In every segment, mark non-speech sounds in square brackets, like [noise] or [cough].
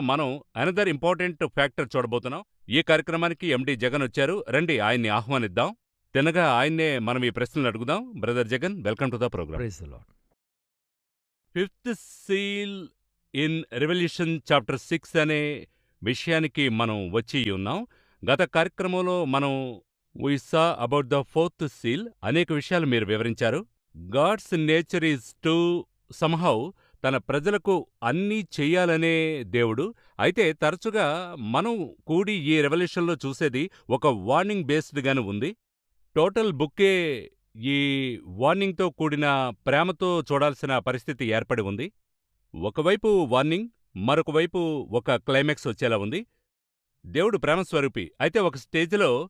మనం another important factor చూడబోతున్నాం. ఈ కార్యక్రమానికి ఎండి జగన్ వచ్చారు. రండి ఆయన్ని ఆహ్వానిద్దాం. తినగా ఆయన్నే మనం ఈ ప్రశ్నలు అడుగుదాం. Brother Jagan welcome to the program fifth seal in Revelation chapter six అనే విషయానికి మనం వచ్చి ఉన్నాం. గత కార్యక్రమంలో మనం saw about the fourth seal అనేక విషయాలు మీరు వివరించారు. God's nature is to somehow తన ప్రజలకు అన్నీ చెయ్యాలనే దేవుడు. అయితే తరచుగా మనం కూడి ఈ రెవల్యూషన్లో చూసేది ఒక వార్నింగ్ బేస్డ్గానే ఉంది. టోటల్ బుక్కే ఈ వార్నింగ్తో కూడిన ప్రేమతో చూడాల్సిన పరిస్థితి ఏర్పడి ఉంది. ఒకవైపు వార్నింగ్ మరొక వైపు ఒక క్లైమాక్స్ వచ్చేలా ఉంది. దేవుడు ప్రేమస్వరూపి. అయితే ఒక స్టేజ్లో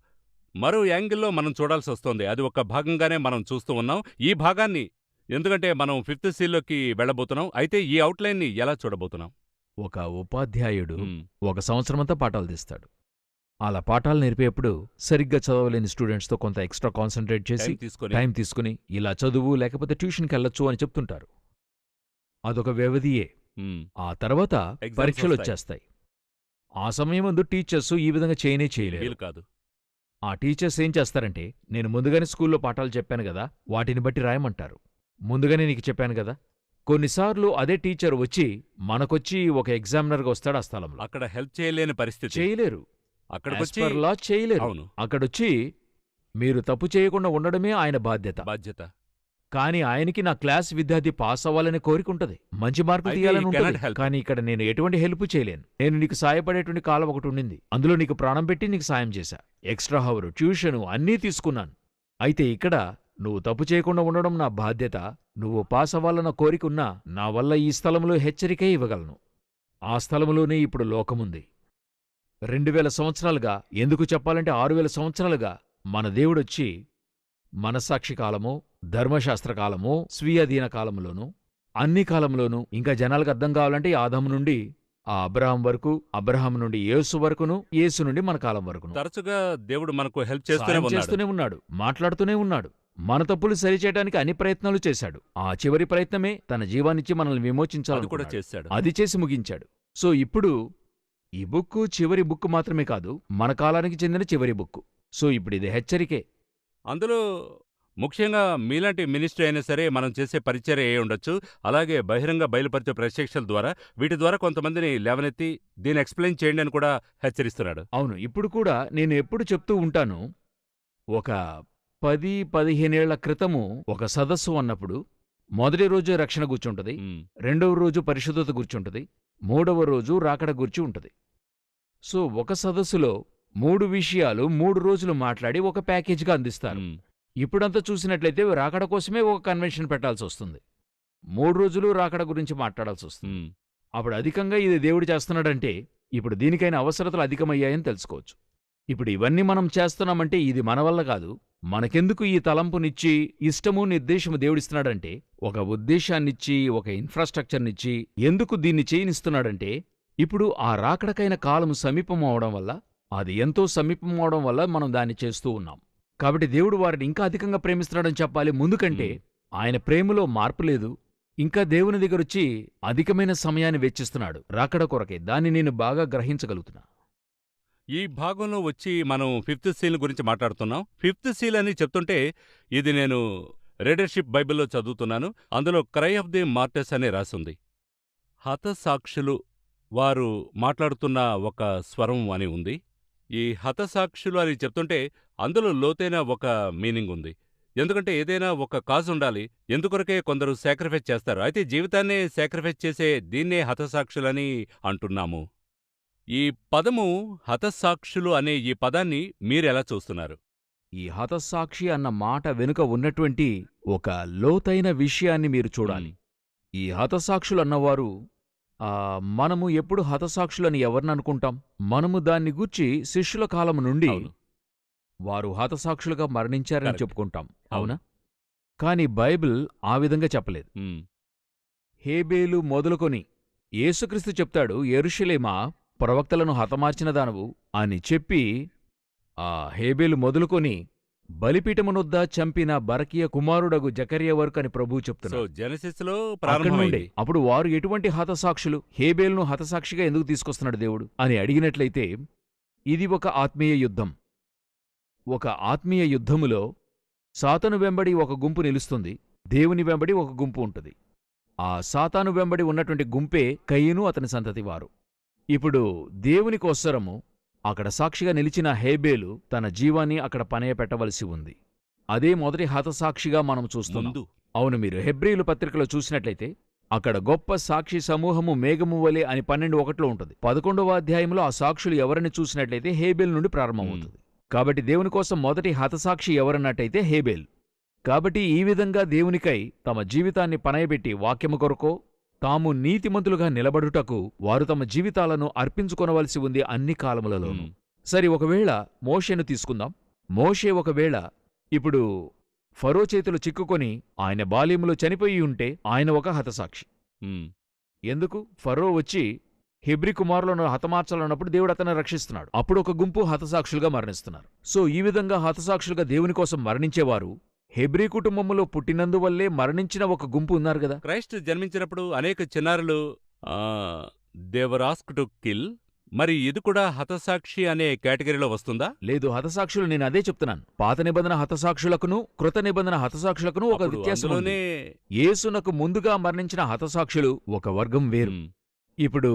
మరో యాంగిల్లో మనం చూడాల్సి వస్తోంది అది ఒక భాగంగానే మనం చూస్తూ ఉన్నాం. ఈ భాగాన్ని ఎందుకంటే మనం ఫిఫ్త్ సీల్లోకి వెళ్ళబోతున్నాం. అయితే ఈ అవుట్లైన్ని ఎలా చూడబోతున్నాం? ఒక ఉపాధ్యాయుడు. ఒక సంవత్సరమంతా పాఠాలు తీస్తాడు. అలా పాఠాలు నేర్పేప్పుడు సరిగ్గా చదవలేని స్టూడెంట్స్తో కొంత ఎక్స్ట్రా కాన్సన్ట్రేట్ చేసి టైం తీసుకొని. ఇలా చదువు లేకపోతే ట్యూషన్కి వెళ్ళొచ్చు అని చెప్తుంటారు. అదొక వ్యవధియే. ఆ తర్వాత పరీక్షలు. వచ్చేస్తాయి. ఆ సమయం ముందు టీచర్స్ ఈ విధంగా చేయనే చేయలేరు. వీలు కాదు. ఆ టీచర్స్ ఏం చేస్తారంటే నేను ముందుగానే స్కూల్లో పాఠాలు చెప్పాను కదా వాటిని బట్టి రాయమంటారు. ముందుగానే నీకు చెప్పాను కదా కొన్నిసార్లు అదే టీచర్ వచ్చి మనకొచ్చి ఒక ఎగ్జామినర్గా వస్తాడు ఆ స్థలంలో. అక్కడ హెల్ప్ చేయలేని పరిస్థితి. చేయలేరు. అక్కడికొచ్చి law చేయలేరు. అవును. అక్కడొచ్చి మీరు తప్పు చేయకుండా ఉండడమే ఆయన బాధ్యత. బాధ్యత. కానీ ఆయనకి నా క్లాస్ విద్యార్థి పాస్ అవ్వాలనే కోరిక ఉంటది. మంచి మార్కులు అయితే తీయాలని he cannot ఉంటుంది. help. కానీ ఇక్కడ నేను ఎటువంటి హెల్ప్ చేయలేను. నేను నీకు సాయపడేటువంటి కాలం ఒకటి ఉండింది. అందులో నీకు ప్రాణం పెట్టి నీకు సాయం చేశా. ఎక్స్ట్రా హవరు ట్యూషను అన్నీ తీసుకున్నాను. అయితే ఇక్కడ నువ్వు తప్పు చేయకుండా ఉండడం నా బాధ్యత. నువ్వు పాస్ అవ్వాలన్న కోరిక ఉన్నా నా వల్ల ఈ స్థలంలో హెచ్చరికే ఇవ్వగలను. ఆ స్థలములోనే ఇప్పుడు లోకముంది. రెండు వేల సంవత్సరాలుగా ఎందుకు చెప్పాలంటే ఆరు వేల సంవత్సరాలుగా మన దేవుడొచ్చి మనస్సాక్షి కాలము ధర్మశాస్త్ర కాలము స్వీయాధీన కాలములోను అన్ని కాలంలోనూ ఇంకా జనాలకు అర్థం కావాలంటే ఈ ఆదాము నుండి ఆ అబ్రహాం వరకు అబ్రహాం నుండి యేసు వరకును యేసు నుండి మన కాలం వరకును. తరచుగా దేవుడు మనకు హెల్ప్ చేస్తూనే ఉన్నాడు మాట్లాడుతూనే ఉన్నాడు. మన తప్పులు సరిచేయడానికి అన్ని ప్రయత్నాలు చేశాడు. ఆ చివరి ప్రయత్నమే తన జీవాన్నిచ్చి మనల్ని అది కూడా చేశాడు. అది చేసి ముగించాడు. సో ఇప్పుడు ఈ బుక్ చివరి బుక్ మాత్రమే కాదు మన కాలానికి చెందిన చివరి బుక్ సో ఇప్పుడు ఇది హెచ్చరికే. అందులో ముఖ్యంగా మీలాంటి మినిస్ట్రీ అయినా సరే మనం చేసే పరిచర్య అయి ఉండొచ్చు. అలాగే బహిరంగ బయలుపరిచే ప్రత్యక్షల ద్వారా వీటి ద్వారా కొంతమందిని లేవనెత్తి దీన్ని ఎక్స్ప్లెయిన్ చేయండి అని కూడా హెచ్చరిస్తున్నాడు. అవును ఇప్పుడు కూడా నేను ఎప్పుడు చెప్తూ ఉంటాను ఒక పది పదిహేనేళ్ళ క్రితము ఒక సదస్సు అన్నప్పుడు మొదటి రోజు రక్షణ కూర్చుంటది మ్మ్. రెండవ రోజు పరిశుద్ధత గుర్చుంటది మూడవ రోజు రాకడ గుర్చి ఉంటది సో ఒక సదస్సులో మూడు విషయాలు మూడు రోజులు మాట్లాడి ఒక ప్యాకేజీగా అందిస్తారు. ఇప్పుడంతా చూసినట్లయితే రాకడ కోసమే ఒక కన్వెన్షన్ పెట్టాల్సి వస్తుంది మూడు రోజులు రాకడ గురించి మాట్లాడాల్సి వస్తుంది. అప్పుడు అధికంగా ఇది దేవుడు చేస్తున్నాడంటే ఇప్పుడు దీనికైన అవసరతలు అధికమయ్యాయని తెలుసుకోవచ్చు ఇప్పుడు ఇవన్నీ మనం చేస్తున్నామంటే ఇది మన వల్ల కాదు మనకెందుకు ఈ తలంపునిచ్చి ఇష్టము నిర్దేశము దేవుడిస్తున్నాడంటే ఒక ఉద్దేశాన్నిచ్చి ఒక ఇన్ఫ్రాస్ట్రక్చర్నిచ్చి ఎందుకు దీన్ని చేయనిస్తున్నాడంటే ఇప్పుడు ఆ రాకడకైన కాలము సమీపం అవడం వల్ల అది ఎంతో సమీపం అవడం వల్ల మనం దాన్ని చేస్తూ ఉన్నాం. కాబట్టి దేవుడు వారిని ఇంకా అధికంగా ప్రేమిస్తున్నాడని చెప్పాలి. ముందుకంటే. ఆయన ప్రేమలో మార్పు లేదు. ఇంకా దేవుని దగ్గరొచ్చి అధికమైన సమయాన్ని వెచ్చిస్తున్నాడు. రాకడ కొరకే దాన్ని నేను బాగా గ్రహించగలుగుతున్నా. ఈ భాగంలో వచ్చి మనం ఫిఫ్త్ సీల్ గురించి మాట్లాడుతున్నాం. ఫిఫ్త్ సీల్ అని చెప్తుంటే ఇది నేను రీడర్షిప్ బైబిల్లో చదువుతున్నాను. అందులో క్రై ఆఫ్ ది మార్టర్స్ అని రాసుంది. హతసాక్షులు వారు మాట్లాడుతున్న ఒక స్వరం అని ఉంది. ఈ హతసాక్షులు అని చెప్తుంటే అందులో లోతైన ఒక మీనింగ్ ఉంది. ఎందుకంటే ఏదైనా ఒక కాజ్ ఉండాలి. ఎందుకొరకే కొందరు సాక్రిఫైస్ చేస్తారు. అయితే జీవితాన్నే సాక్రిఫైస్ చేసే దీన్నే హతసాక్షులని అంటున్నాము. ఈ పదము హతసాక్షులు అనే ఈ పదాన్ని మీరెలా చూస్తున్నారు? ఈ హతసాక్షి అన్న మాట వెనుక ఉన్నటువంటి ఒక లోతైన విషయాన్ని మీరు చూడాలి. ఈ హతసాక్షులు అన్నవారు ఆ, మనము ఎప్పుడు హతసాక్షులని ఎవరిని అనుకుంటాం? మనము దాన్ని గూర్చి శిష్యుల కాలం నుండి. వారు హతసాక్షులుగా మరణించారని Correct. చెప్పుకుంటాం. అవునా. కాని బైబిల్ ఆ విధంగా చెప్పలేదు. హేబేలు మొదలుకొని యేసుక్రీస్తు చెప్తాడు ఎరుషలేమా ప్రవక్తలను హతమార్చిన దానవు అని చెప్పి ఆ హేబేలు మొదలుకొని బలిపీఠమునొద్ద చంపిన బరకియ కుమారుడగు జకర్య వరకు అని ప్రభువు చెప్తున్నాడు అప్పుడు వారు ఎటువంటి హతసాక్షులు హేబేల్ను హతసాక్షిగా ఎందుకు తీసుకొస్తున్నాడు దేవుడు అని అడిగినట్లయితే ఇది ఒక ఆత్మీయ యుద్ధం. ఒక ఆత్మీయ యుద్ధములో సాతను వెంబడి ఒక గుంపు నిలుస్తుంది దేవుని వెంబడి ఒక గుంపు ఉంటుంది. ఆ సాతాను వెంబడి ఉన్నటువంటి గుంపే కయ్యను అతని సంతతి వారు. ఇప్పుడు దేవుని కోసరము అక్కడ సాక్షిగా నిలిచిన హేబేలు తన జీవాన్ని అక్కడ పనయ పెట్టవలసి ఉంది. అదే మొదటి హతసాక్షిగా మనం చూస్తున్నాం. అవును మీరు హెబ్రీలు పత్రికలో చూసినట్లయితే అక్కడ గొప్ప సాక్షి సమూహము మేఘము వలె అని పన్నెండు ఒకటిలో ఉంటుంది. పదకొండవ అధ్యాయంలో ఆ సాక్షులు ఎవరిని చూసినట్లయితే హేబేల్ నుండి ప్రారంభమవుతుంది. కాబట్టి దేవుని కోసం మొదటి హతసాక్షి ఎవరన్నట్టయితే హేబేల్. కాబట్టి ఈ విధంగా దేవునికై తమ జీవితాన్ని పనయబెట్టి వాక్యము కొరకో తాము నీతిమంతులుగా నిలబడుటకు వారు తమ జీవితాలను అర్పించుకొనవలసి ఉంది అన్ని కాలములలోనూ. సరి ఒకవేళ మోషేను తీసుకుందాం. మోషే ఒకవేళ ఇప్పుడు ఫరో చేతులు చిక్కుకొని ఆయన బాల్యంలో చనిపోయి ఉంటే ఆయన ఒక హతసాక్షి. ఎందుకు? ఫరో వచ్చి హెబ్రి కుమారులను హతమార్చాలన్నప్పుడు దేవుడు అతన్ని రక్షిస్తున్నాడు. అప్పుడు ఒక గుంపు హతసాక్షులుగా మరణిస్తున్నారు. సో ఈ విధంగా హతసాక్షులుగా దేవుని కోసం మరణించేవారు హెబ్రీ కుటుంబములో పుట్టినందువల్లే మరణించిన ఒక గుంపు ఉన్నారు కదా. క్రైస్ట్ జన్మించినప్పుడు అనేక చిన్నారులు దేవర్ ఆస్క్ టు కిల్ మరి ఇది కూడా హతసాక్షి అనే కేటగిరీలో వస్తుందా? లేదు హతసాక్షులు నేను అదే చెప్తున్నాను. పాత నిబంధన హతసాక్షులకును కృత నిబంధన హతసాక్షులకును ఒక వ్యత్యాసం యేసునకు ముందుగా మరణించిన హతసాక్షులు ఒక వర్గం వేరు. ఇప్పుడు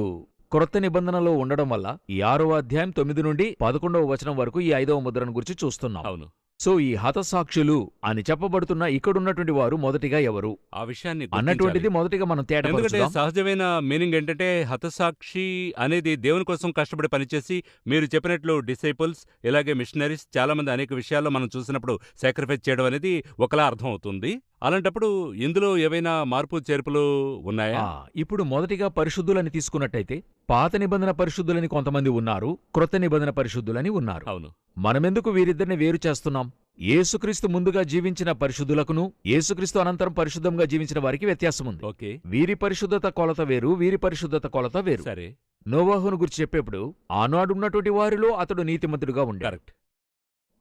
క్రొత్త నిబంధనలో ఉండడం వల్ల ఈ ఆరవ అధ్యాయం తొమ్మిది నుండి పదకొండవ వచనం వరకు ఈ ఐదవ ముద్రను గురించి చూస్తున్నాం. అవును. సో ఈ హతసాక్షులు అని చెప్పబడుతున్న ఇక్కడున్నటువంటి వారు మొదటిగా ఎవరు? ఆ విషయాన్ని అన్నటువంటిది. మొదటిగా మనం ఎందుకంటే తేటపరుచుదాం సహజమైన మీనింగ్ ఏంటంటే హతసాక్షి అనేది దేవుని కోసం కష్టపడి పనిచేసి మీరు చెప్పినట్లు డిసైపుల్స్ ఇలాగే మిషనరీస్ చాలా మంది అనేక విషయాల్లో మనం చూసినప్పుడు సాక్రిఫైస్ చేయడం అనేది ఒకలా అర్థం అవుతుంది అలాంటప్పుడు ఇందులో ఏవైనా మార్పు చేర్పులు ఉన్నాయా? ఇప్పుడు మొదటిగా పరిశుద్ధులని తీసుకున్నట్టయితే పాత నిబంధన పరిశుద్ధులని కొంతమంది ఉన్నారు క్రొత్త నిబంధన పరిశుద్ధులని ఉన్నారు. అవును. మనమెందుకు వీరిద్దరిని వేరు చేస్తున్నాం? యేసుక్రీస్తు ముందుగా జీవించిన పరిశుద్ధులకును యేసుక్రీస్తు అనంతరం పరిశుద్ధంగా జీవించిన వారికి వ్యత్యాసం ఉంది ఓకే. వీరి పరిశుద్ధత కొలత వేరు వీరి పరిశుద్ధత కొలత వేరు. సరే. నోవాహును గురించి చెప్పేప్పుడు ఆనాడున్నటువంటి వారిలో అతడు నీతిమంతుడుగా కరెక్ట్.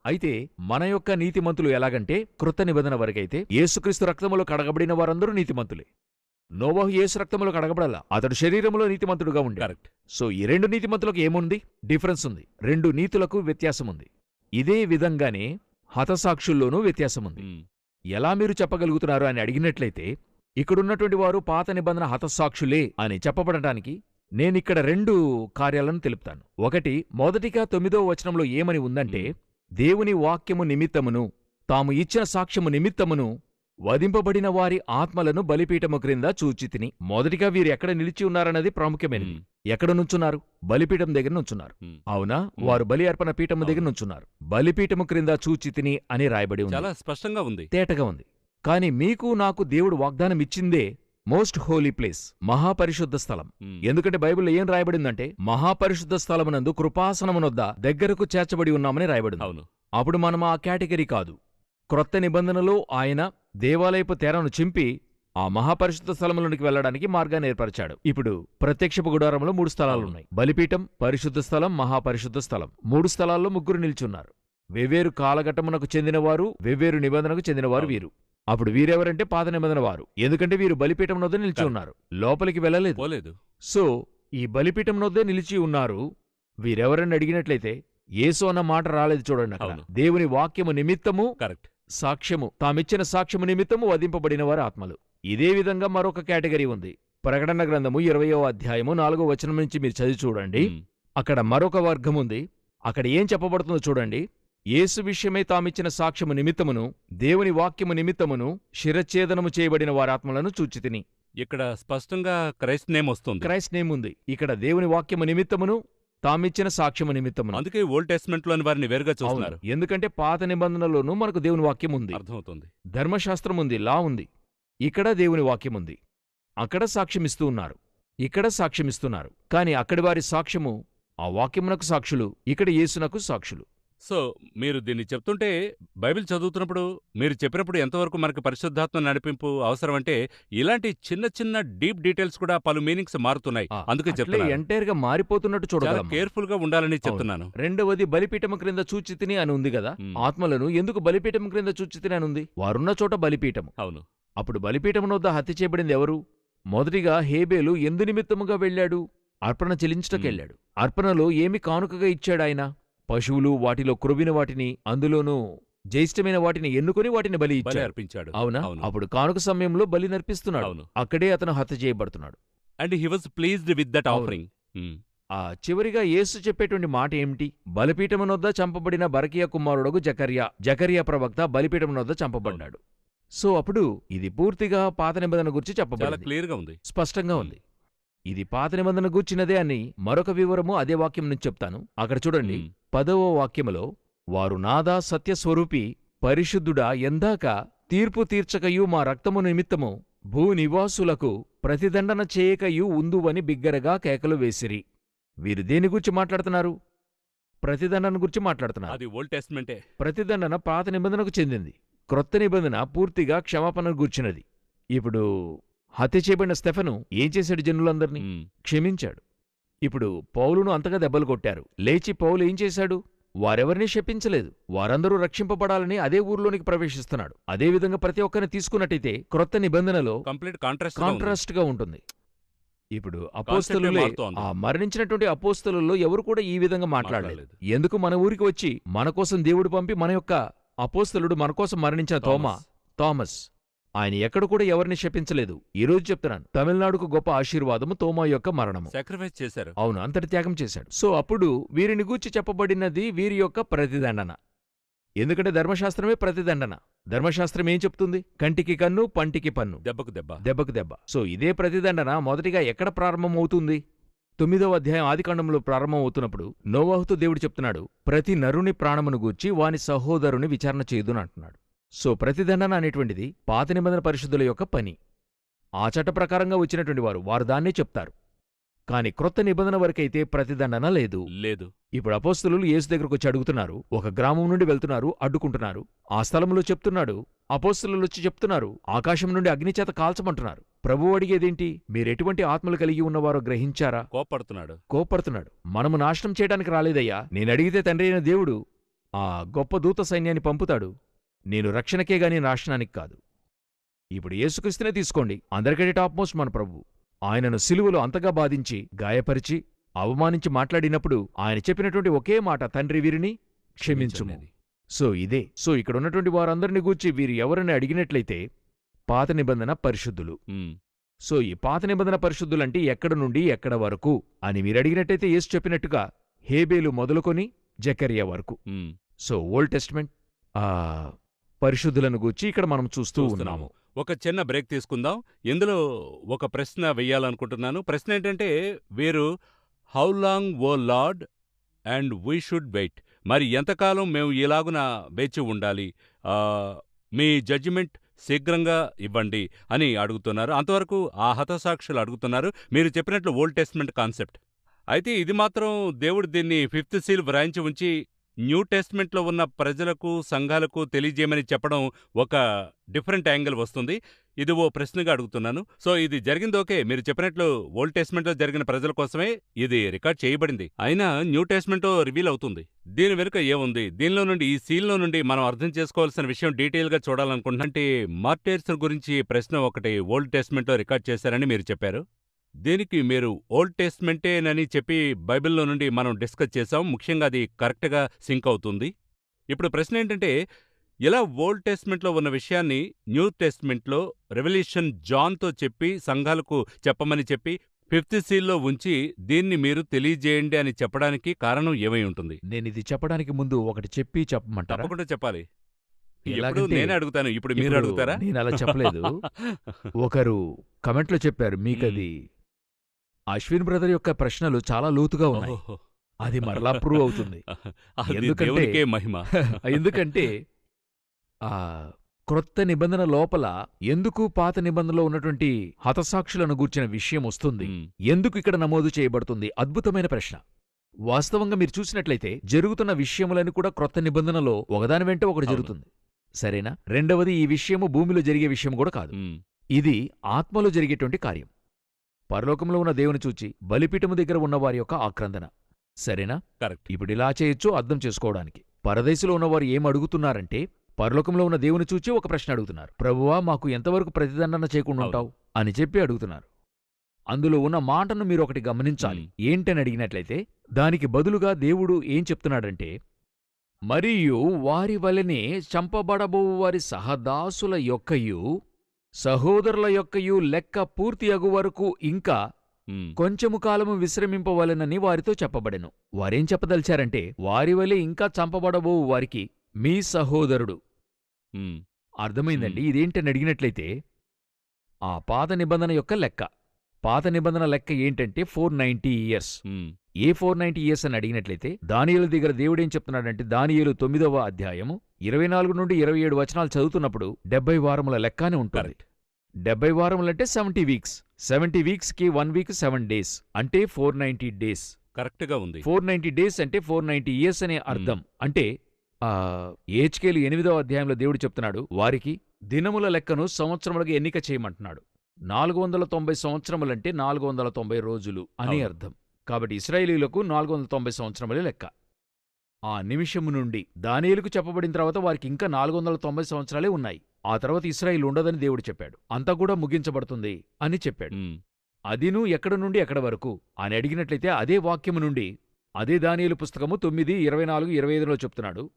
అయితే మన యొక్క నీతిమంతులు ఎలాగంటే కృత నిబంధన వరకైతే యేసుక్రీస్తు రక్తములో కడగబడిన వారందరూ నీతిమంతులే. నోవాహు యేసు రక్తములో కడగబడాల? అతడు శరీరములో నీతిమంతుడుగా ఉండే. కరెక్ట్ సో ఈ రెండు నీతిమంతులకు ఏముంది? డిఫరెన్స్ ఉంది. రెండు నీతులకు వ్యత్యాసం ఉంది. ఇదే విధంగానే హతసాక్షుల్లోనూ వ్యత్యాసం ఉంది. ఉమ్, ఎలా మీరు చెప్పగలుగుతున్నారు అని అడిగినట్లయితే ఇక్కడున్నటువంటి వారు పాత నిబంధన హతసాక్షులే అని చెప్పబడటానికి నేనిక్కడ రెండు కార్యాలను తెలుపుతాను. ఒకటి మొదటిగా తొమ్మిదో వచనంలో ఏమని ఉందంటే దేవుని వాక్యము నిమిత్తమును తాము ఇచ్చిన సాక్ష్యము నిమిత్తమును వధింపబడిన వారి ఆత్మలను బలిపీఠము క్రింద చూచితిని మొదటిగా వీరు ఎక్కడ నిలిచి ఉన్నారన్నది ప్రాముఖ్యమైనది. ఎక్కడ నుంచున్నారు? బలిపీఠం దగ్గర నుంచున్నారు. అవునా? వారు బలి అర్పణ పీఠము దగ్గర నుంచున్నారు. బలిపీఠము క్రింద చూచితిని అని రాయబడి ఉంది. చాలా స్పష్టంగా ఉంది. తేటగా ఉంది. కాని మీకు నాకు దేవుడు వాగ్దానం ఇచ్చిందే మోస్ట్ హోలీ ప్లేస్ మహాపరిశుద్ధ స్థలం. ఎందుకంటే బైబిల్లో ఏం రాయబడిందంటే మహాపరిశుద్ధ స్థలమునందు కృపాసనమునొద్ద దగ్గరకు చేర్చబడి ఉన్నామని రాయబడింది. అవును. అప్పుడు మనం ఆ కేటగిరీ కాదు. క్రొత్త నిబంధనలో ఆయన దేవాలయపు తెరను చింపి ఆ మహాపరిశుద్ధ స్థలములోనికి వెళ్ళడానికి మార్గాన్ని ఏర్పరిచాడు. ఇప్పుడు ప్రత్యక్షపు గుడారంలో మూడు స్థలాలున్నాయి. బలిపీఠం పరిశుద్ధ స్థలం మహాపరిశుద్ధ స్థలం. మూడు స్థలాల్లో ముగ్గురు నిల్చున్నారు. వెవ్వేరు కాలఘట్టమునకు చెందినవారు వెవ్వేరు నిబంధనకు చెందినవారు వీరు. అప్పుడు వీరెవరంటే పాత నిబంధన వారు ఎందుకంటే వీరు బలిపీఠం నొద్ద నిలిచి ఉన్నారు. లోపలికి వెళ్ళలేదు. పోలేదు. సో ఈ బలిపీఠం నొద్దే నిలిచి ఉన్నారు వీరెవరని అడిగినట్లయితే యేసు అన్న మాట రాలేదు చూడండి. దేవుని వాక్యము నిమిత్తము కరెక్ట్. సాక్ష్యము. తామిచ్చిన సాక్ష్యము నిమిత్తము వధింపబడిన వారి ఆత్మలు. ఇదే విధంగా మరొక కేటగిరీ ఉంది. ప్రకటన గ్రంథము ఇరవయో అధ్యాయము నాలుగో వచనం నుంచి మీరు చదివి చూడండి. అక్కడ మరొక వర్గం ఉంది. అక్కడ ఏం చెప్పబడుతుందో చూడండి. యేసు విషయమై తామిచ్చిన సాక్ష్యము నిమిత్తమును దేవుని వాక్యము నిమిత్తమును శిరఛేదనము చేయబడిన వారి ఆత్మలను చూచితిని ఇక్కడ స్పష్టంగా క్రైస్ట్ నేమ్ వస్తుంది. క్రైస్ట్ నేమ్ ఉంది. ఇక్కడ దేవుని వాక్యము నిమిత్తమును తామిచ్చిన సాక్ష్యము నిమిత్తమును. అందుకే ఓల్డ్ టెస్ట్మెంట్లోని వారిని వేరుగా. చూస్తున్నారు. ఎందుకంటే పాత నిబంధనలోనూ మనకు దేవుని వాక్యం ఉంది అర్థమవుతుంది. ధర్మశాస్త్రం ఉంది లా ఉంది. ఇక్కడ దేవుని వాక్యం ఉంది అక్కడ సాక్ష్యమిస్తూ ఉన్నారు. ఇక్కడ సాక్ష్యమిస్తున్నారు. కాని అక్కడి వారి సాక్ష్యము ఆ వాక్యమునకు సాక్షులు ఇక్కడ యేసునకు సాక్షులు. సో మీరు దీన్ని చెప్తుంటే బైబిల్ చదువుతున్నప్పుడు మీరు చెప్పినప్పుడు ఎంతవరకు మనకి పరిశుద్ధాత్మ నడిపింపు అవసరం అంటే ఇలాంటి చిన్న చిన్న డీప్ డీటెయిల్స్ కూడా పలు మీనింగ్స్ మారుతున్నాయి. అందుకే అట్లే చెప్తున్నాను. ఎంటైర్గా మారిపోతున్నట్టు చాలా చూడగలం కేర్ఫుల్గా ఉండాలని చెప్తున్నాను. రెండవది బలిపీఠము క్రింద చూచితిని అని ఉంది కదా. ఆత్మలను ఎందుకు బలిపీఠం క్రింద చూచితిని అని ఉంది? వారున్న చోట బలిపీఠము. అవును. అప్పుడు బలిపీఠమున వద్ద హత్య చేయబడింది ఎవరు? మొదటిగా హేబేలు ఎందు నిమిత్తముగా వెళ్ళాడు? అర్పణ చెల్లించటకెళ్ళాడు. అర్పణలో ఏమి కానుకగా ఇచ్చాడు ఆయన? పశువులు వాటిలో క్రొవిన వాటిని అందులోనూ జ్యేష్ఠమైన వాటిని ఎన్నుకొని వాటిని బలి అర్పించాడు. అవునా. అప్పుడు కానుక సమయంలో బలి నర్పిస్తున్నాడు. అవును. అక్కడే అతను హత్య చేయబడుతున్నాడు. And he was pleased with that. Offering ఆ చివరిగా యేసు చెప్పేటువంటి మాట ఏమిటి? బలిపీఠమునొద్ద చంపబడిన బరకియా కుమారుడగు జకర్యా జకర్యా ప్రవక్త బలిపీఠమునొద్ద చంపబడ్డాడు. సో అప్పుడు ఇది పూర్తిగా పాత నిబంధన గురించి చాలా చెప్పబడింది. క్లియర్గా ఉంది. స్పష్టంగా ఉంది. ఇది పాత నిబంధన గూర్చినదే అని మరొక వివరము అదే వాక్యం నుంచి చెప్తాను. అక్కడ చూడండి. మ్. పదవ వాక్యములో వారు నాదా సత్యస్వరూపి పరిశుద్ధుడా ఎందాక తీర్పు తీర్చకయు మా రక్తము నిమిత్తము భూనివాసులకు ప్రతిదండన చేయకయు ఉందువని బిగ్గరగా కేకలు వేసిరి. వీరు దేని గురించి మాట్లాడుతున్నారు? ప్రతిదండన గురించి మాట్లాడుతున్నారు. అది ఓల్డ్ టెస్ట్మెంటే. ప్రతిదండన పాత నిబంధనకు చెందింది. క్రొత్త నిబంధన పూర్తిగా క్షమాపణ గూర్చినది. ఇప్పుడు హత్య చేయబడిన స్టెఫను ఏం చేశాడు జనులందరినీ? క్షమించాడు. ఇప్పుడు పౌలును అంతగా దెబ్బలు కొట్టారు. లేచి పౌలు ఏం చేశాడు? వారెవరినీ శపించలేదు. వారందరూ రక్షింపబడాలని అదే ఊర్లోనికి ప్రవేశిస్తున్నాడు. అదేవిధంగా ప్రతి ఒక్కరిని తీసుకున్నట్టయితే క్రొత్త నిబంధనలో కంప్లీట్ కాంట్రాస్ట్ కాంట్రాస్ట్గా ఉంటుంది. ఇప్పుడు అపోస్తలులే. ఆ మరణించినటువంటి అపోస్తలుల్లో ఎవరు కూడా ఈ విధంగా మాట్లాడలేదు. మాట్లాడలేదు. ఎందుకు మన ఊరికి వచ్చి మన కోసం దేవుడు పంపి మన యొక్క అపోస్తలుడు మన కోసం మరణించిన తోమా? థామస్. ఆయన ఎక్కడ కూడా ఎవరిని శపించలేదు. ఈ రోజు చెప్తున్నాను. తమిళనాడుకు గొప్ప ఆశీర్వాదము తోమా యొక్క మరణము. సాక్రిఫైస్ చేశారు. అవును అంతటి త్యాగం చేశాడు. సో అప్పుడు వీరిని గూర్చి చెప్పబడినది వీరి యొక్క ప్రతిదండన. ఎందుకంటే ధర్మశాస్త్రమే ప్రతిదండన. ధర్మశాస్త్రం ఏం చెప్తుంది? కంటికి కన్ను పంటికి పన్ను. దెబ్బకు దెబ్బ. దెబ్బకు దెబ్బ. సో ఇదే ప్రతిదండన మొదటిగా ఎక్కడ ప్రారంభమవుతుంది? తొమ్మిదవ అధ్యాయం ఆదికాండంలో ప్రారంభమవుతున్నప్పుడు నోవాహుతో దేవుడు చెప్తున్నాడు ప్రతి నరుని ప్రాణమును గూర్చి వాని సహోదరుని విచారణ చేయుదును అంటున్నాడు. సో ప్రతిదండన అనేటువంటిది పాత నిబంధన పరిశుద్ధుల యొక్క పని. ఆ చట్ట ప్రకారంగా వచ్చినటువంటి వారు వారు దాన్నే చెప్తారు. కాని క్రొత్త నిబంధన వరకైతే ప్రతిదండన లేదు. లేదు. ఇప్పుడు అపోస్తులు యేసు దగ్గరకు వచ్చి అడుగుతున్నారు ఒక గ్రామం నుండి వెళ్తున్నారు అడ్డుకుంటున్నారు. ఆ స్థలంలో చెప్తున్నాడు అపోస్తులు వచ్చి చెప్తున్నారు ఆకాశం నుండి అగ్నిచేత కాల్చమంటున్నారు. ప్రభువు అడిగేదేంటి? మీరెటువంటి ఆత్మలు కలిగి ఉన్నవారో గ్రహించారా? కోపడుతున్నాడు కోప్పడుతున్నాడు. మనము నాశనం చేయడానికి రాలేదయ్యా. నేనడిగితే తండ్రి అయిన దేవుడు ఆ గొప్ప దూత సైన్యాన్ని పంపుతాడు. నేను రక్షణకే గాని నాశనానికి కాదు. ఇప్పుడు యేసుక్రీస్తునే తీసుకోండి. అందరికంటే టాప్ మోస్ట్ మన ప్రభు ఆయనను సిలువలో అంతగా బాధించి గాయపరిచి అవమానించి మాట్లాడినప్పుడు ఆయన చెప్పినటువంటి ఒకే మాట తండ్రి వీరిని క్షమించుము. క్షమించండి. సో ఇదే. సో ఇక్కడ ఉన్నటువంటి వారందరిని గూర్చి వీరు ఎవరని అడిగినట్లయితే పాత నిబంధన పరిశుద్ధులు. సో ఈ పాత నిబంధన పరిశుద్ధులంటే ఎక్కడ నుండి ఎక్కడ వరకు అని మీరు అడిగినట్టయితే యేసు చెప్పినట్టుగా హేబేలు మొదలుకొని జకరియా వరకు. సో ఓల్డ్ టెస్ట్మెంట్ ఆ పరిశుద్ధులను గూర్చి ఇక్కడ మనం చూస్తూ. ఉన్నాము. ఒక చిన్న బ్రేక్ తీసుకుందాం. ఇందులో ఒక ప్రశ్న వెయ్యాలనుకుంటున్నాను ప్రశ్న ఏంటంటే వీరు how long O Lord and we should wait మరి ఎంతకాలం మేము ఇలాగున వేచి ఉండాలి? మీ జడ్జిమెంట్ శీఘ్రంగా ఇవ్వండి అని అడుగుతున్నారు. అంతవరకు ఆ హతసాక్షులు అడుగుతున్నారు. మీరు చెప్పినట్లు ఓల్డ్ టెస్ట్మెంట్ కాన్సెప్ట్. అయితే ఇది మాత్రం దేవుడు దీన్ని ఫిఫ్త్ సీల్ వ్రాయించి ఉంచి న్యూ టెస్ట్మెంట్లో ఉన్న ప్రజలకు సంఘాలకు తెలియజేయమని చెప్పడం ఒక డిఫరెంట్ యాంగిల్ వస్తుంది. ఇది ఓ ప్రశ్నగా అడుగుతున్నాను. సో ఇది జరిగింది ఓకే. మీరు చెప్పినట్లు ఓల్డ్ టెస్ట్మెంట్లో జరిగిన ప్రజల కోసమే ఇది రికార్డ్ చేయబడింది. అయినా న్యూ టెస్ట్మెంట్లో రివీల్ అవుతుంది. దీని వెనుక ఏముంది? దీనిలో నుండి ఈ సీన్లో నుండి మనం అర్థం చేసుకోవాల్సిన విషయం డీటెయిల్గా చూడాలనుకుంటున్నట్టే మార్టేర్స్ గురించి ప్రశ్న ఒకటి ఓల్డ్ టెస్ట్మెంట్లో రికార్డ్ చేశారని మీరు చెప్పారు. దీనికి మీరు ఓల్డ్ టెస్ట్మెంటేనని చెప్పి బైబిల్లో నుండి మనం డిస్కస్ చేసాం ముఖ్యంగా అది కరెక్ట్గా సింక్ అవుతుంది. ఇప్పుడు ప్రశ్న ఏంటంటే ఇలా ఓల్డ్ టెస్ట్మెంట్లో ఉన్న విషయాన్ని న్యూ టెస్ట్మెంట్లో రెవల్యూషన్ జాన్తో చెప్పి సంఘాలకు చెప్పమని చెప్పి ఫిఫ్త్ సీల్లో ఉంచి దీన్ని మీరు తెలియజేయండి అని చెప్పడానికి కారణం ఏమై ఉంటుంది? నేను ఇది చెప్పడానికి ముందు ఒకటి చెప్పి చెప్పమంటారా? తప్పకుండా చెప్పాలి. ఎప్పుడు నేనే అడుగుతాను. ఇప్పుడు మీరు అడుగుతారా? నేను అలా చెప్పలేదు. [laughs] ఒకరు కమెంట్లో చెప్పారు మీకది అశ్విన్ బ్రదర్ యొక్క ప్రశ్నలు చాలా లోతుగా ఉన్నాయి. అది మరలా ప్రూవ్ అవుతుంది. [laughs] ఎందుకంటే- మహిమ. [laughs] ఎందుకంటే ఆ క్రొత్త నిబంధన లోపల ఎందుకు పాత నిబంధనలో ఉన్నటువంటి హతసాక్షులను గూర్చిన విషయం వస్తుంది. ఎందుకు ఇక్కడ నమోదు చేయబడుతుంది? అద్భుతమైన ప్రశ్న. వాస్తవంగా మీరు చూసినట్లయితే జరుగుతున్న విషయములని కూడా క్రొత్త నిబంధనలో ఒకదాని వెంట ఒకటి. జరుగుతుంది. సరేనా? రెండవది ఈ విషయము భూమిలో జరిగే విషయం కూడా కాదు. ఇది ఆత్మలో జరిగేటువంటి కార్యం. పరలోకంలో ఉన్న దేవుని చూచి బలిపీఠము దగ్గర ఉన్న వారి యొక్క ఆక్రందన. సరేనా? కరెక్ట్. ఇప్పుడు ఇలా చేయొచ్చు అర్థం చేసుకోవడానికి. పరదేశంలో ఉన్నవారు ఏం అడుగుతున్నారంటే పరలోకంలో ఉన్న దేవుని చూచి ఒక ప్రశ్న అడుగుతున్నారు. ప్రభువా మాకు ఎంతవరకు ప్రతిదండన చేయకుండా. ఉంటావు? అని చెప్పి అడుగుతున్నారు. అందులో ఉన్న మాటను మీరు ఒకటి గమనించాలి. ఏంటని అడిగినట్లయితే దానికి బదులుగా దేవుడు ఏం చెప్తున్నాడంటే మరియు వారి వలనే చంపబడబో వారి సహదాసుల యొక్కయు సహోదరుల యొక్కయు లెక్క పూర్తి అగు వరకు ఇంకా కొంచెము కాలము విశ్రమింపవలెనని వారితో చెప్పబడెను. వారేం చెప్పదలిచారంటే వారి వలె ఇంకా చంపబడబో వారికి మీ సహోదరుడు. అర్థమైందండి. ఇదేంటని అడిగినట్లయితే ఆ పాత నిబంధన యొక్క లెక్క. పాత నిబంధన లెక్క ఏంటంటే ఫోర్ నైంటీ ఇయర్స్. ఏ ఫోర్ నైంటీ ఇయర్స్ అని అడిగినట్లయితే దానియేలు దగ్గర దేవుడేం చెప్తున్నాడంటే దానియేలు తొమ్మిదవ అధ్యాయము ఇరవై నాలుగు నుండి ఇరవై ఏడు వచనాలు చదువుతున్నప్పుడు డెబ్బై వారముల లెక్కానే ఉంటుంది. డెబ్బై వారములంటే సెవెంటీ వీక్స్. సెవెంటీ వీక్స్కి వన్ వీక్ సెవెన్ డేస్ అంటే ఫోర్ నైంటీ డేస్. కరెక్ట్గా ఉంది. ఫోర్ నైంటీ డేస్ అంటే ఫోర్ నైంటీ ఇయర్స్ అనే అర్థం. అంటే ఏహెచ్కేలు ఎనిమిదవ అధ్యాయంలో దేవుడు చెప్తున్నాడు వారికి దినముల లెక్కను సంవత్సరములకు ఎన్నిక చేయమంటున్నాడు. నాలుగు వందల తొంభై సంవత్సరములంటే నాలుగు వందల తొంభై రోజులు అని. అర్థం. కాబట్టి ఇస్రాయేలీలకు నాలుగు వందల తొంభై సంవత్సరములే లెక్క. ఆ నిమిషము నుండి దానియేలుకు చెప్పబడిన తర్వాత వారికి ఇంకా నాలుగు వందల తొంభై సంవత్సరాలే ఉన్నాయి. ఆ తర్వాత ఇస్రాయిల్ ఉండదని దేవుడు చెప్పాడు. అంతా కూడా ముగించబడుతుంది అని చెప్పాడు. అదిను ఎక్కడ నుండి ఎక్కడ వరకు? అని అడిగినట్లయితే అదే వాక్యము నుండి అదే దానియేలు పుస్తకము తొమ్మిది ఇరవై నాలుగు ఇరవై ఐదులో చెప్తున్నాడు.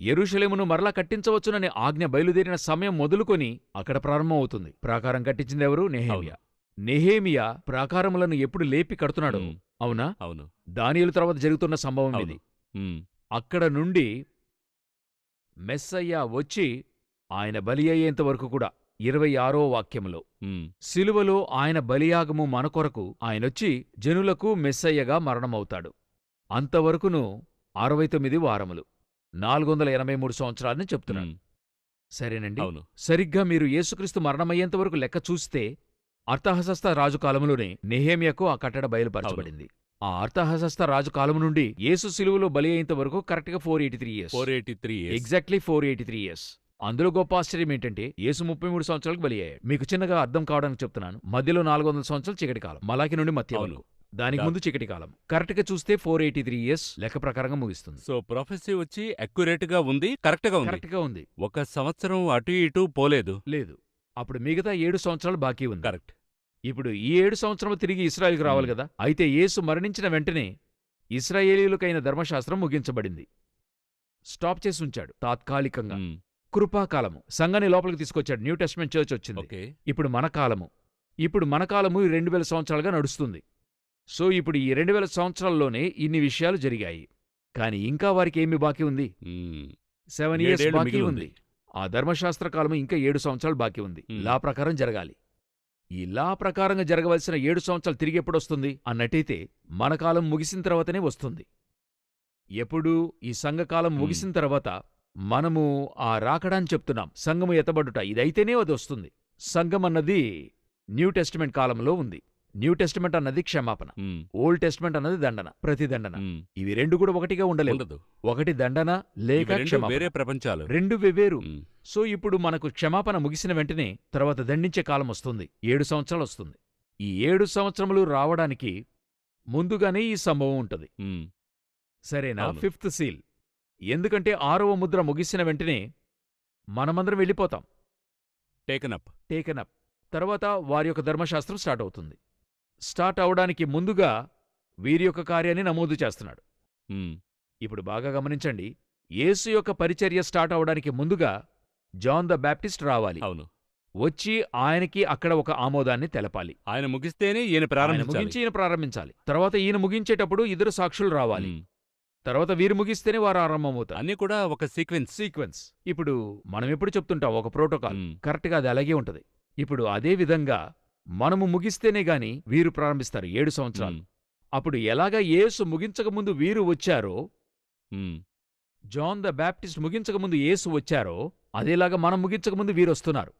ఎరుషలేమును మరలా కట్టించవచ్చుననే ఆజ్ఞ బయలుదేరిన సమయం మొదలుకొని అక్కడ ప్రారంభమవుతుంది ప్రాకారం కట్టించింది ఎవరు? నెహేమియా. నెహేమియా ప్రాకారములను ఎప్పుడు లేపి కడుతున్నాడు? అవునా? అవును. దానియేలు తర్వాత జరుగుతున్న సంభవం ఇది. అక్కడ నుండి మెస్సయ్య వచ్చి ఆయన బలి అయ్యేంత వరకు కూడా ఇరవై ఆరో వాక్యములో. సిలువలో ఆయన బలియాగము మన కొరకు ఆయనొచ్చి జనులకు మెస్సయ్యగా మరణమవుతాడు. అంతవరకును అరవై తొమ్మిది వారములు నాలుగు వందల ఎనభై మూడు సంవత్సరాలని చెప్తున్నాడు. ఉమ్, సరేనండి. అవును. సరిగ్గా మీరు యేసుక్రీస్తు మరణమయ్యేంతవరకు లెక్క చూస్తే అర్థహసస్త రాజు కాలములోనే నెహేమియాకు ఆ కట్టడ బయలుపరచబడింది. ఆ అర్థహసస్త రాజు కాలము నుండి యేసు సిలువలో బలి అయ్యేంత వరకు కరెక్ట్గా four eighty three years four eighty three exactly four eighty three years అందులో గొప్ప ఆశ్చర్యం ఏంటంటే యేసు ముప్పై మూడు సంవత్సరాలకు బలి అయ్యాడు. మీకు చిన్నగా అర్థం కావడానికి చెప్తున్నాను. మధ్యలో నాలుగు వందల సంవత్సరాలు చీకటి కాలం. మలాకి నుండి. వరకు. దానికి ముందు చీకటి కాలం. కరెక్ట్గా చూస్తే ఫోర్ ఎయిటీ త్రీ ఇయర్స్ లెక్క ప్రకారంగా ముగిస్తుంది. సో ప్రొఫెసీ వచ్చి అక్యురేట్గా ఉంది కరెక్ట్గా ఉంది. కరెక్ట్గా ఉంది. ఒక సంవత్సరం అటు ఇటు పోలేదు. లేదు. అప్పుడు మిగతా ఏడు సంవత్సరాలు బాకీ ఉంది. కరెక్ట్. ఇప్పుడు ఈ ఏడు సంవత్సరం తిరిగి ఇస్రాయేల్కి రావాలి. కదా? అయితే యేసు మరణించిన వెంటనే ఇస్రాయేలీలకైన ధర్మశాస్త్రం ముగించబడింది. స్టాప్ చేసి ఉంచాడు తాత్కాలికంగా. కృపాకాలము. సంఘాన్ని లోపలికి తీసుకొచ్చాడు. న్యూ టెస్ట్మెంట్ చర్చ్ వచ్చింది. ఓకే. ఇప్పుడు మన కాలము. ఇప్పుడు మన కాలము ఈ రెండు వేల సంవత్సరాలుగా నడుస్తుంది. సో ఇప్పుడు ఈ రెండు వేల సంవత్సరాల్లోనే ఇన్ని విషయాలు జరిగాయి. కానీ ఇంకా వారికి ఏమి బాకీ ఉంది? సెవెన్ ఇయర్స్ బాకీ ఉంది. ఆ ధర్మశాస్త్ర కాలము ఇంకా ఏడు సంవత్సరాలు బాకీ ఉంది. లా ప్రకారం జరగాలి. ఈ లా ప్రకారంగా జరగవలసిన ఏడు సంవత్సరాలు తిరిగి ఎప్పుడొస్తుంది? అన్నట్టయితే మన కాలం ముగిసిన తర్వాతనే వస్తుంది. ఎప్పుడు ఈ సంఘకాలం. ముగిసిన తర్వాత మనము ఆ రాకడాన్ని చెప్తున్నాం. సంఘము ఎత్తబడుట. ఇదైతేనే అది వస్తుంది. సంఘం అన్నది న్యూ టెస్టిమెంట్ కాలంలో ఉంది. న్యూ టెస్టిమెంట్ అన్నది క్షమాపణ. ఓల్డ్ టెస్టిమెంట్ అన్నది దండన. ప్రతిదండన ఉమ్, ఇవి రెండు కూడా ఒకటిగా ఉండలేవు. ఉండదు. ఒకటి దండన లేక వేరే ప్రపంచాలు. రెండు వెవ్వేరు ఉమ్, సో ఇప్పుడు మనకు క్షమాపణ ముగిసిన వెంటనే తర్వాత దండించే కాలం వస్తుంది. ఏడు సంవత్సరాలు వస్తుంది. ఈ ఏడు సంవత్సరములు రావడానికి ముందుగానే ఈ సంభవం ఉంటది. సరేనా. Fifth seal. ఎందుకంటే ఆరవ ముద్ర ముగిసిన వెంటనే మనమందరం వెళ్ళిపోతాం. టేకన్ అప్ టేకన్ అప్ తర్వాత వారి యొక్క ధర్మశాస్త్రం స్టార్ట్ అవుతుంది. స్టార్ట్ అవడానికి ముందుగా వీరి యొక్క కార్యాన్ని నమోదు చేస్తున్నాడు. ఇప్పుడు బాగా గమనించండి. యేసు యొక్క పరిచర్య స్టార్ట్ అవడానికి ముందుగా జాన్ ద బ్యాప్టిస్ట్ రావాలి. అవును. వచ్చి ఆయనకి అక్కడ ఒక ఆమోదాన్ని తెలపాలి. ఆయన ముగిస్తేనే ఈయన ముగించి ఈయన ప్రారంభించాలి. తర్వాత ఈయన ముగించేటప్పుడు ఇద్దరు సాక్షులు రావాలి. తర్వాత వీరు ముగిస్తేనే వారు ఆరంభమవుతారు. అన్నీ కూడా ఒక సీక్వెన్స్. సీక్వెన్స్. ఇప్పుడు మనం ఎప్పుడు చెప్తుంటాం ఒక ప్రోటోకాల్. కరెక్ట్గా అది అలాగే ఉంటది. ఇప్పుడు అదే విధంగా మనము ముగిస్తేనే గాని వీరు ప్రారంభిస్తారు ఏడు సంవత్సరాలు. అప్పుడు ఎలాగా యేసు ముగించకముందు వీరు వచ్చారో జాన్ ద బ్యాప్టిస్ట్ ముగించకముందు యేసు వచ్చారో అదేలాగా మనం ముగించకముందు వీరు వస్తున్నారు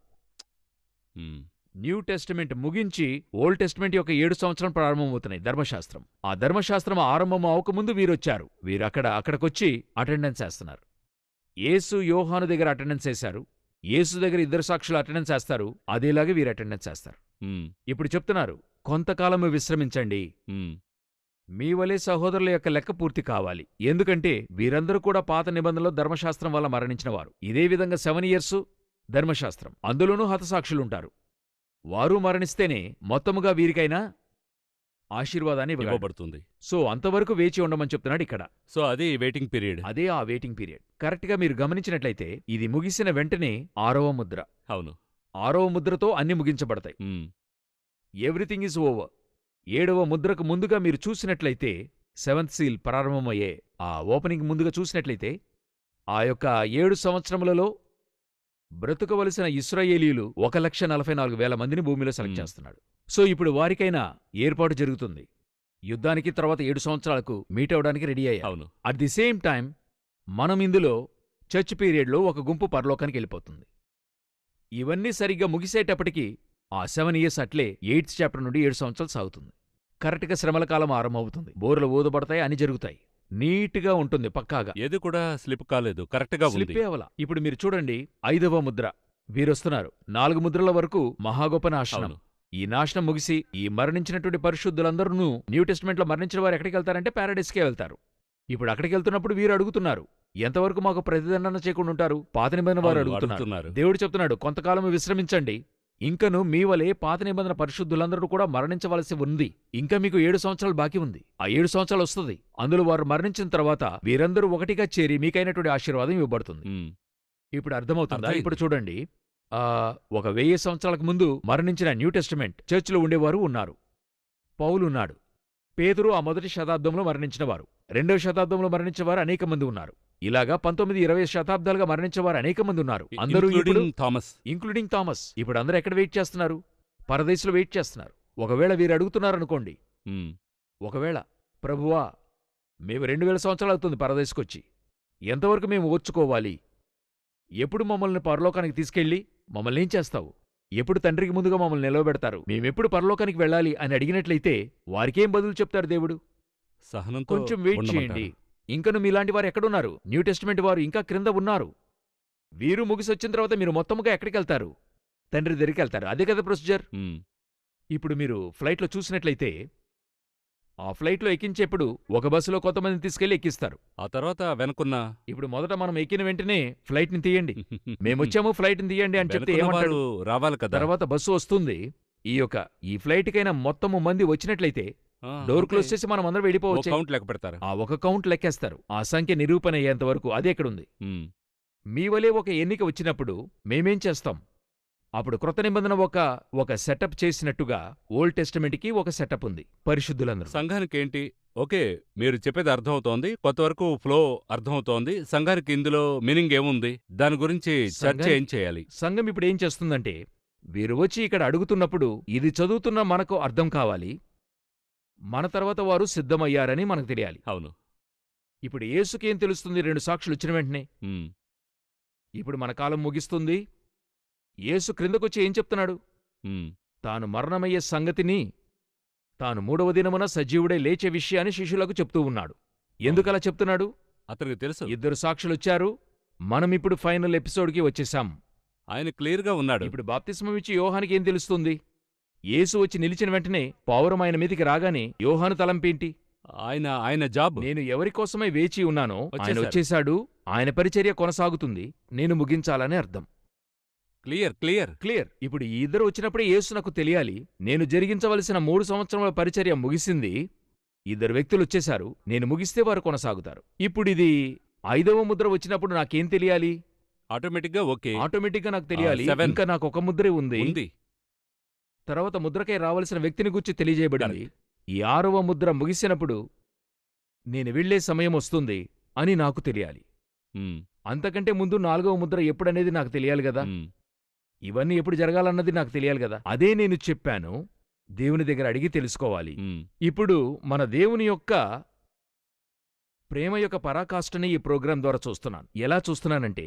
న్యూ టెస్టిమెంట్ ముగించి ఓల్డ్ టెస్టిమెంట్ యొక్క ఏడు సంవత్సరం ప్రారంభమవుతున్నాయి ధర్మశాస్త్రం. ఆ ధర్మశాస్త్రం ఆరంభం అవకముందు వీరొచ్చారు. వీరు అక్కడ అక్కడికొచ్చి అటెండెన్స్ వేస్తున్నారు. యేసు యోహాను దగ్గర అటెండెన్స్ వేశారు. యేసు దగ్గర ఇద్దరు సాక్షులు అటెండెన్స్ వేస్తారు. అదేలాగే వీరు అటెండెన్స్ వేస్తారు. ఇప్పుడు చెప్తున్నారు కొంతకాలము విశ్రమించండి. మీ వలె సహోదరుల యొక్క లెక్క పూర్తి కావాలి. ఎందుకంటే వీరందరూ కూడా పాత నిబంధనలో ధర్మశాస్త్రం వల్ల మరణించిన వారు ఇదే విధంగా సెవెన్ ఇయర్స్ ధర్మశాస్త్రం. అందులోనూ హతసాక్షులుంటారు. వారు మరణిస్తేనే మొత్తముగా వీరికైనా ఆశీర్వాదాన్ని. ఇవ్వబడుతుంది. సో అంతవరకు వేచి ఉండమని చెప్తున్నాడు ఇక్కడ. సో అది వెయిటింగ్ పీరియడ్ అదే ఆ వెయిటింగ్ పీరియడ్ కరెక్ట్గా మీరు గమనించినట్లయితే ఇది ముగిసిన వెంటనే ఆరవ ముద్ర. అవును. ఆరవ ముద్రతో అన్ని ముగించబడతాయి. ఎవ్రీథింగ్ ఈజ్ ఓవర్ ఏడవ ముద్రకు ముందుగా మీరు చూసినట్లయితే సెవెంత్ సీల్ ప్రారంభమయ్యే ఆ ఓపెనింగ్ ముందుగా చూసినట్లయితే ఆ యొక్క ఏడు సంవత్సరములలో బ్రతుకవలసిన ఇస్రాయేలీలు ఒక లక్ష నలభై నాలుగు వేల మందిని భూమిలో సెలెక్ట్. చేస్తున్నాడు. సో ఇప్పుడు వారికైనా ఏర్పాటు జరుగుతుంది. యుద్ధానికి తర్వాత ఏడు సంవత్సరాలకు మీట్ అవడానికి రెడీ అయ్యారు. అవును. అట్ ది సేమ్ టైం మనం ఇందులో చర్చ్ పీరియడ్లో ఒక గుంపు పరలోకానికి వెళ్ళిపోతుంది. ఇవన్నీ సరిగ్గా ముగిసేటప్పటికి ఆ సెవెన్ ఇయర్స్ అట్లే ఎయిత్ చాప్టర్ నుండి ఏడు సంవత్సరాలు సాగుతుంది. కరెక్ట్గా శ్రమల కాలం ఆరంభమవుతుంది. బోర్లు ఊదబడతాయి అని జరుగుతాయి. నీట్గా ఉంటుంది పక్కాగా. ఏది కూడా స్లిప్ కాలేదు కరెక్ట్గా ఉంది. స్లిప్పే అవల ఇప్పుడు మీరు చూడండి ఐదవ ముద్ర. వీరొస్తున్నారు. నాలుగు ముద్రల వరకు మహాగొప్ప నాశనం. ఈ నాశనం ముగిసి ఈ మరణించినటువంటి పరిశుద్ధులందరూ న్యూ టెస్ట్మెంట్లో మరణించిన వారు ఎక్కడికి వెళ్తారంటే ప్యారడైస్కే వెళ్తారు. ఇప్పుడు అక్కడికి వెళ్తున్నప్పుడు వీరు అడుగుతున్నారు ఎంతవరకు మాకు ప్రతిదండన చేయకుండా ఉంటారు? పాత నిబంధన వారు అడుగుతున్నారు. దేవుడు చెప్తున్నాడు కొంతకాలం విశ్రమించండి ఇంకను మీ వలె పాత నిబంధన పరిశుద్ధులందరూ కూడా మరణించవలసి ఉంది. ఇంకా మీకు ఏడు సంవత్సరాలు బాకీ ఉంది. ఆ ఏడు సంవత్సరాలు వస్తుంది. అందులో వారు మరణించిన తర్వాత వీరందరూ ఒకటిగా చేరి మీకైనటువంటి ఆశీర్వాదం ఇవ్వబడుతుంది. ఇప్పుడు అర్థమవుతుందా. ఇప్పుడు చూడండి. ఆ ఒక వెయ్యి సంవత్సరాలకు ముందు మరణించిన న్యూ టెస్టిమెంట్ చర్చిలో ఉండేవారు ఉన్నారు. పౌలు ఉన్నాడు. పేతురు ఆ మొదటి శతాబ్దంలో మరణించిన వారు. రెండవ శతాబ్దంలో మరణించిన వారు అనేక మంది ఉన్నారు. ఇలాగా పంతొమ్మిది ఇరవై శతాబ్దాలుగా మరణించిన వారు అనేక మంది ఉన్నారు. అందరూ థామస్ ఇంక్లూడింగ్ థామస్ ఇప్పుడు అందరూ ఎక్కడ వెయిట్ చేస్తున్నారు? పరదేశంలో వెయిట్ చేస్తున్నారు. ఒకవేళ వీరు అడుగుతున్నారనుకోండి ఒకవేళ ప్రభువా మేము రెండు వేల సంవత్సరాలు అవుతుంది పరదేశకొచ్చి. ఎంతవరకు మేము ఓర్చుకోవాలి? ఎప్పుడు మమ్మల్ని పరలోకానికి తీసుకెళ్ళి మమ్మల్ని ఏం చేస్తావు? ఎప్పుడు తండ్రికి ముందుగా మమ్మల్ని నిలవబెడతారు? మేమెప్పుడు పరలోకానికి వెళ్ళాలి అని అడిగినట్లయితే వారికేం బదులు చెప్తారు దేవుడు? సహనంతో కొంచెం వెయిట్. చేయండి. ఇంకను మీలాంటి వారు ఎక్కడున్నారు? న్యూ టెస్టిమెంట్ వారు ఇంకా క్రింద ఉన్నారు. వీరు ముగిసొచ్చిన తర్వాత మీరు మొత్తముగా ఎక్కడికి వెళ్తారు తండ్రి దగ్గరికి వెళ్తారు అదే కదా ప్రొసీజర్? ఇప్పుడు మీరు ఫ్లైట్లో చూసినట్లయితే ఆ ఫ్లైట్లో ఎక్కించేప్పుడు ఒక బస్సులో కొంతమందిని తీసుకెళ్ళి ఎక్కిస్తారు. ఆ తర్వాత వెనుకున్న ఇప్పుడు మొదట మనం ఎక్కిన వెంటనే ఫ్లైట్ని తీయండి. [laughs] మేమొచ్చాము ఫ్లైట్ని తీయండి అని చెప్తే ఏమంటారు రావాలి కదా. తర్వాత బస్సు వస్తుంది. ఈ యొక్క ఈ ఫ్లైట్కైనా మొత్తము మంది వచ్చినట్లయితే డోర్ క్లోజ్ చేసి మనం అందరం వెళ్ళిపోవచ్చు. కౌంట్ లెక్క పెడతారు? ఆ ఒక కౌంట్ లెక్కేస్తారు. ఆ సంఖ్య నిరూపణ అయ్యేంత వరకు అది ఎక్కడుంది? మీ వలే ఒక ఎన్నిక వచ్చినప్పుడు మేమేం చేస్తాం? అప్పుడు క్రొత్త నిబంధన ఒక ఒక సెటప్ చేసినట్టుగా ఓల్డ్ టెస్టమెంట్కి ఒక సెటప్ ఉంది. పరిశుద్ధులందరూ. సంఘానికి ఏంటి? ఓకే మీరు చెప్పేది అర్థమవుతోంది. కొంతవరకు ఫ్లో అర్థమవుతోంది. సంఘానికి ఇందులో మీనింగ్ ఏముంది? దాని గురించి చర్చ ఏం చేయాలి? సంఘం ఇప్పుడు ఏం చేస్తుందంటే వీరు వచ్చి ఇక్కడ అడుగుతున్నప్పుడు ఇది చదువుతున్న మనకు అర్థం కావాలి. మన తర్వాత వారు సిద్ధమయ్యారని మనకు తెలియాలి. అవును. ఇప్పుడు యేసుకేం తెలుస్తుంది? రెండు సాక్షులు వచ్చిన వెంటనే. ఇప్పుడు మన కాలం ముగిస్తుంది. యేసు క్రిందకొచ్చి ఏం చెప్తున్నాడు? తాను మరణమయ్యే సంగతిని తాను మూడవ దినమున సజీవుడే లేచే విషయాన్ని శిష్యులకు చెప్తూ ఉన్నాడు. ఎందుకలా చెప్తున్నాడు? అతనికి తెలుసు. ఇద్దరు సాక్షులొచ్చారు మనమిప్పుడు ఫైనల్ ఎపిసోడ్కి వచ్చేసాం ఆయన క్లియర్గా ఉన్నాడు. ఇప్పుడు బాప్తిస్మం ఇచ్చి యోహానికి ఏం తెలుస్తుంది? యేసు వచ్చి నిలిచిన వెంటనే పౌరం ఆయన మీదికి రాగానే యోహాను తలంపేంటి? ఆయన ఆయన జాబ్. నేను ఎవరి కోసమై వేచి ఉన్నానో ఆయన. వచ్చేశాడు. ఆయన పరిచర్య కొనసాగుతుంది నేను ముగించాలని అర్థం. Clear clear. క్లియర్. ఇప్పుడు ఈ ఇద్దరు వచ్చినప్పుడే యేసు నాకు తెలియాలి. నేను జరిగించవలసిన మూడు సంవత్సరముల పరిచర్య ముగిసింది ఇద్దరు వ్యక్తులు వచ్చేశారు నేను ముగిస్తే వారు కొనసాగుతారు. ఇప్పుడు ఇది ఐదవ ముద్ర వచ్చినప్పుడు నాకేం తెలియాలి? ఆటోమేటిక్గా ఓకే. ఆటోమేటిక్గా నాకు తెలియాలి. ఇంకా నాకు ఒక ముద్రే ఉంది. ఉంది. తర్వాత ముద్రకై రావలసిన వ్యక్తిని గురించి తెలియజేయబడింది. ఈ ఆరవ ముద్ర ముగిసినప్పుడు నేను వెళ్ళే సమయం వస్తుంది అని నాకు తెలియాలి. అంతకంటే ముందు నాలుగవ ముద్ర ఎప్పుడనేది నాకు తెలియాలి కదా ఇవన్నీ ఎప్పుడు జరగాలన్నది నాకు తెలియాలి కదా అదే నేను చెప్పాను దేవుని దగ్గర అడిగి తెలుసుకోవాలి. ఇప్పుడు మన దేవుని యొక్క ప్రేమ యొక్క పరాకాష్ఠని ఈ ప్రోగ్రాం ద్వారా చూస్తున్నాను. ఎలా చూస్తున్నానంటే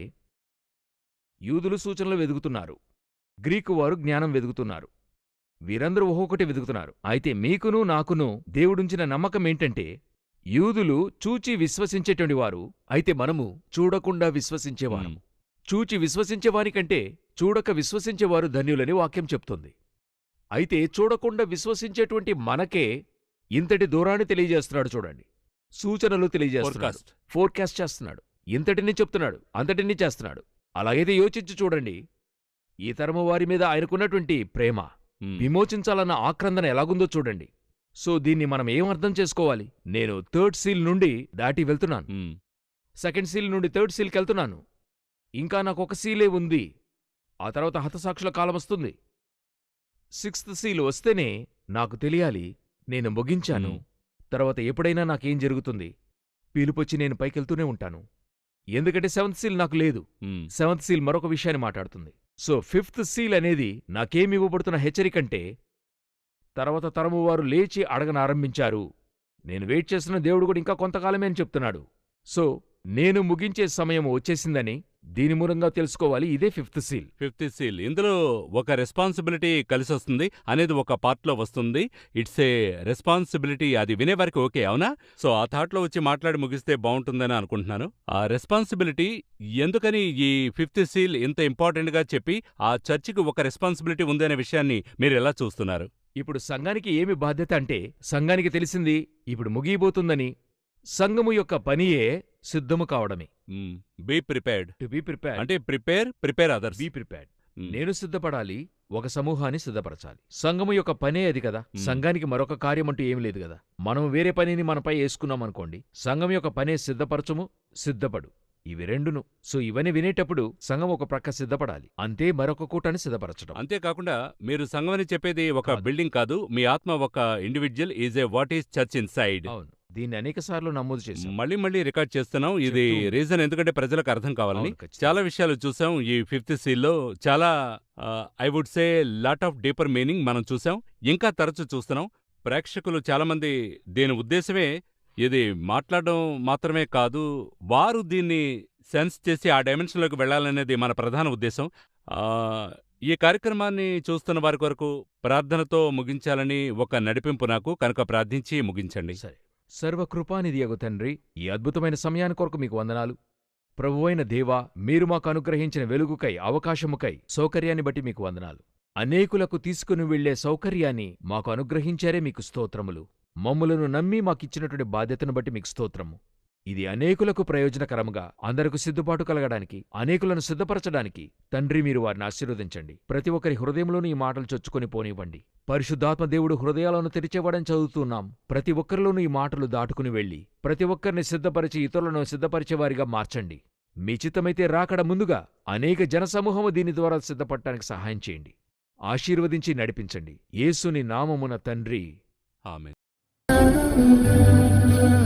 యూదులు సూచనలు వెదుగుతున్నారు. గ్రీకు వారు జ్ఞానం వెదుగుతున్నారు. వీరందరూ ఒక్కొక్కటి వెతుకుతున్నారు. అయితే మీకును నాకును దేవుడుంచిన నమ్మకం ఏంటంటే యూదులు చూచి విశ్వసించేటువంటి వారు. అయితే మనము చూడకుండా విశ్వసించేవారం మ్మ్. చూచి విశ్వసించేవారికంటే చూడక విశ్వసించేవారు ధన్యులని వాక్యం చెప్తుంది. అయితే చూడకుండా విశ్వసించేటువంటి మనకే ఇంతటి దూరాన్ని తెలియజేస్తున్నాడు చూడండి. సూచనలు తెలియజేస్తున్నాడు. ఫోర్కాస్ట్ చేస్తున్నాడు. ఇంతటిని చెప్తున్నాడు. అంతటిని చేస్తున్నాడు. అలాగైతే యోచించి చూడండి. ఈ తరము వారి మీద ఆయనకున్నటువంటి ప్రేమ. విమోచించాలన్న ఆక్రందన ఎలాగుందో చూడండి. సో దీన్ని మనం ఏం అర్థం చేసుకోవాలి? నేను థర్డ్ సీల్ నుండి దాటి వెళ్తున్నాను. సెకండ్ సీల్ నుండి థర్డ్ సీల్కి వెళ్తున్నాను. ఇంకా నాకు ఒక సీలే ఉంది. ఆ తర్వాత హతసాక్షుల కాలం వస్తుంది. సిక్స్త్ సీల్ వస్తేనే నాకు తెలియాలి నేను ముగించాను. తర్వాత ఎప్పుడైనా నాకేం జరుగుతుంది? పిలుపొచ్చి నేను పైకెళ్తూనే ఉంటాను. ఎందుకంటే సెవెంత్ సీల్ నాకు లేదు. సెవెంత్ సీల్ మరొక విషయాన్ని మాట్లాడుతుంది. సో ఫిఫ్త్ సీల్ అనేది నాకేమివ్వబడుతున్న హెచ్చరికంటే తర్వాత తరము వారు లేచి అడగనారంభించారు నేను వెయిట్ చేస్తున్న దేవుడు కూడా ఇంకా కొంతకాలమే అని చెప్తున్నాడు. సో నేను ముగించే సమయం వచ్చేసిందని దీని మూలంగా తెలుసుకోవాలి ఇదే ఫిఫ్త్ సీల్. Fifth seal. ఇందులో ఒక రెస్పాన్సిబిలిటీ కలిసి వస్తుంది అనేది ఒక పార్ట్లో వస్తుంది. ఇట్స్ ఏ రెస్పాన్సిబిలిటీ అది వినేవారికి ఓకే అవునా? సో ఆ థాట్లో వచ్చి మాట్లాడి ముగిస్తే బాగుంటుందని అనుకుంటున్నాను. ఆ రెస్పాన్సిబిలిటీ ఎందుకని ఈ ఫిఫ్త్ సీల్ ఇంత ఇంపార్టెంట్గా చెప్పి ఆ చర్చికి ఒక రెస్పాన్సిబిలిటీ ఉందనే విషయాన్ని మీరు ఎలా చూస్తున్నారు? ఇప్పుడు సంఘానికి ఏమి బాధ్యత అంటే సంఘానికి తెలిసింది ఇప్పుడు ముగియబోతుందని సంఘము యొక్క పనియే సిద్ధము కావడమే. Be prepared to be prepare అంటే prepare prepare others be prepared నేను సిద్ధపడాలి ఒక సమూహాన్ని సిద్ధపరచాలి. సంఘము యొక్క పనే అది కదా. సంఘానికి మరొక కార్యం అంటూ ఏం లేదు కదా. మనం వేరే పనిని మనపై వేసుకున్నాం అనుకోండి సంఘం యొక్క పనే సిద్ధపరచము సిద్ధపడు. ఇవి రెండును. సో ఇవన్నీ వినేటప్పుడు సంఘం ఒక ప్రక్క సిద్ధపడాలి. అంతే మరొక కూటాన్ని సిద్ధపరచడం. అంతేకాకుండా మీరు సంఘం అని చెప్పేది ఒక. బిల్డింగ్ కాదు. మీ ఆత్మ ఒక individual is a what is church inside అవును. దీన్ని అనేక సార్లు నమోదు చేశాం. మళ్ళీ మళ్ళీ రికార్డ్ చేస్తున్నాం. ఇది. రీజన్ ఎందుకంటే ప్రజలకు అర్థం కావాలని. చాలా విషయాలు చూసాం. ఈ ఫిఫ్త్ సీల్లో చాలా I would say lot of deeper meaning మనం చూసాం. ఇంకా తరచు చూస్తున్నాం. ప్రేక్షకులు చాలా మంది దీని ఉద్దేశమే ఇది మాట్లాడడం మాత్రమే కాదు వారు దీన్ని సెన్స్ చేసి ఆ డైమెన్షన్లోకి వెళ్ళాలనేది మన ప్రధాన ఉద్దేశం. ఈ కార్యక్రమాన్ని చూస్తున్న వారి కొరకు ప్రార్థనతో ముగించాలని ఒక నడిపింపు నాకు. కనుక ప్రార్థించి ముగించండి. సరే. సర్వకృపానిధియగు తండ్రి ఈ అద్భుతమైన సమయాని కొరకు మీకు వందనాలు. ప్రభువైన దేవా మీరు మాకు అనుగ్రహించిన వెలుగుకై అవకాశముకై సౌకర్యాన్ని బట్టి మీకు వందనాలు. అనేకులకు తీసుకుని వెళ్ళే సౌకర్యాన్ని మాకు అనుగ్రహించారే మీకు స్తోత్రములు. మమ్ములను నమ్మి మాకిచ్చినటువంటి బాధ్యతను బట్టి మీకు స్తోత్రము. ఇది అనేకులకు ప్రయోజనకరముగా అందరకు సిద్ధపాటు కలగడానికి అనేకులను సిద్ధపరచడానికి తండ్రి మీరు వారిని ఆశీర్వదించండి. ప్రతి ఒక్కరి హృదయంలోని ఈ మాటలు చొచ్చుకొని పోనివ్వండి. పరిశుద్ధాత్మ దేవుడు హృదయాలను తెరిచేవాడని చదువుతున్నాం. ప్రతి ఒక్కరిలోనూ ఈ మాటలు దాటుకుని వెళ్ళి ప్రతి ఒక్కరిని సిద్ధపరిచి ఇతరులను సిద్ధపరిచేవారిగా మార్చండి. మీ చిత్తమైతే రాకడ ముందుగా అనేక జనసమూహము దీని ద్వారా సిద్ధపడటానికి సహాయం చేయండి. ఆశీర్వదించి నడిపించండి. యేసుని నామమున తండ్రి. ఆమె Thank.